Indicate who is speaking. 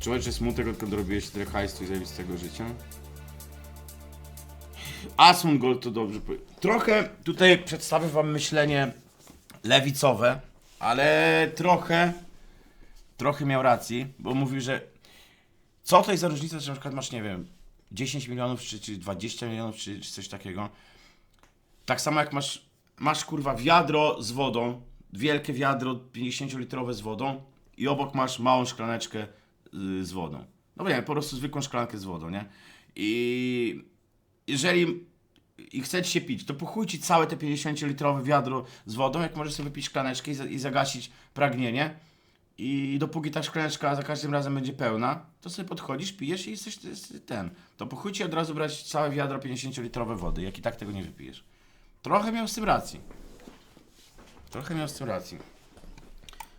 Speaker 1: Człowiecze smutek, odkąd robiłeś tyle hajstu i zajebistego życia? Asun Gold to dobrze Trochę tutaj przedstawię wam myślenie lewicowe, ale trochę, trochę miał racji, bo mówił, że co to jest za różnica, że na przykład masz, nie wiem, 10 milionów, czy, czy 20 milionów, czy, czy coś takiego. Tak samo jak masz, masz kurwa wiadro z wodą, wielkie wiadro 50-litrowe z wodą i obok masz małą szklaneczkę z wodą. No nie, po prostu zwykłą szklankę z wodą, nie? I jeżeli i chcecie się pić, to pochujcie całe te 50-litrowe wiadro z wodą, jak możesz sobie wypić szklaneczkę i, za, i zagasić pragnienie. I dopóki ta szklaneczka za każdym razem będzie pełna, to sobie podchodzisz, pijesz i jesteś jesteś ten. To pochujcie od razu brać całe wiadro 50-litrowe wody, jak i tak tego nie wypijesz. Trochę miał z tym racji. Trochę miał z tym racji.